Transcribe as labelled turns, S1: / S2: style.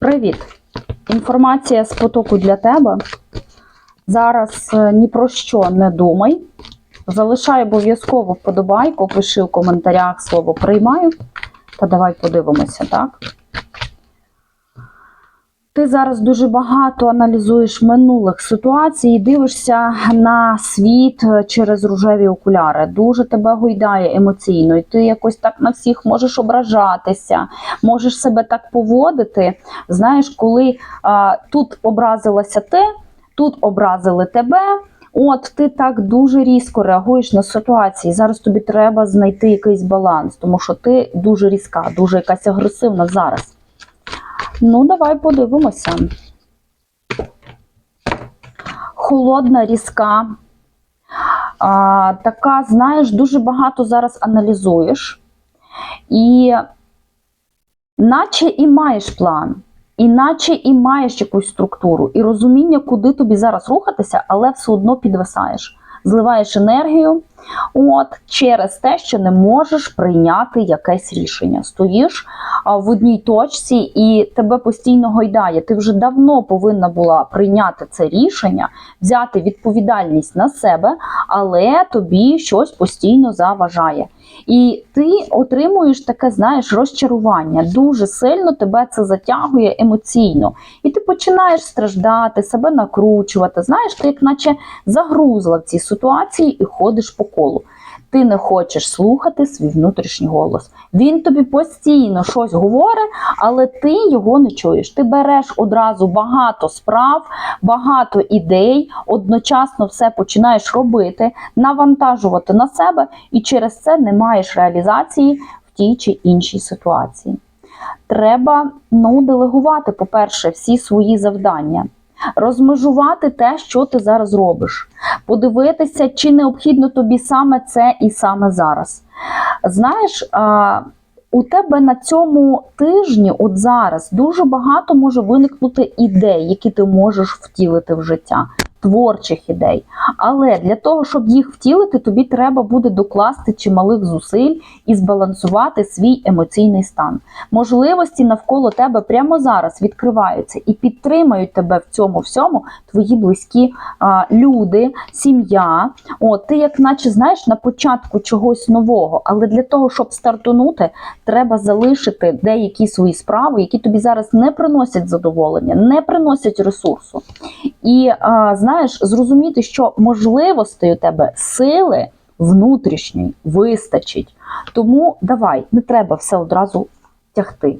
S1: Привіт! Інформація з потоку для тебе. Зараз е, ні про що не думай. Залишай обов'язково вподобайку, пиши в коментарях слово приймаю. Та давай подивимося, так? Ти зараз дуже багато аналізуєш минулих ситуацій і дивишся на світ через рожеві окуляри. Дуже тебе гойдає емоційно, і ти якось так на всіх можеш ображатися, можеш себе так поводити. Знаєш, коли а, тут образилася ти, тут образили тебе. От ти так дуже різко реагуєш на ситуації. Зараз тобі треба знайти якийсь баланс, тому що ти дуже різка, дуже якась агресивна зараз. Ну, давай подивимося. Холодна, різка. А, така, знаєш, дуже багато зараз аналізуєш. І наче і маєш план, іначе і маєш якусь структуру, і розуміння, куди тобі зараз рухатися, але все одно підвисаєш. Зливаєш енергію, от через те, що не можеш прийняти якесь рішення. Стоїш в одній точці і тебе постійно гойдає. Ти вже давно повинна була прийняти це рішення, взяти відповідальність на себе, але тобі щось постійно заважає. І ти отримуєш таке, знаєш, розчарування. Дуже сильно тебе це затягує емоційно. І ти починаєш страждати, себе накручувати. Знаєш, ти як наче загрузла в цій ситуації і ходиш по колу. Ти не хочеш слухати свій внутрішній голос. Він тобі постійно щось говорить, але ти його не чуєш. Ти береш одразу багато справ, багато ідей, одночасно все починаєш робити, навантажувати на себе, і через це не маєш реалізації в тій чи іншій ситуації. Треба ну, делегувати, по-перше, всі свої завдання. Розмежувати те, що ти зараз робиш, подивитися, чи необхідно тобі саме це і саме зараз. Знаєш, у тебе на цьому тижні, от зараз, дуже багато може виникнути ідей, які ти можеш втілити в життя, творчих ідей. Але для того, щоб їх втілити, тобі треба буде докласти чималих зусиль і збалансувати свій емоційний стан. Можливості навколо тебе прямо зараз відкриваються і підтримають тебе в цьому всьому твої близькі а, люди, сім'я. От ти, як наче знаєш, на початку чогось нового, але для того, щоб стартунути, треба залишити деякі свої справи, які тобі зараз не приносять задоволення, не приносять ресурсу. І а, знаєш, зрозуміти, що можливостей у тебе сили внутрішньої вистачить. Тому давай, не треба все одразу тягти.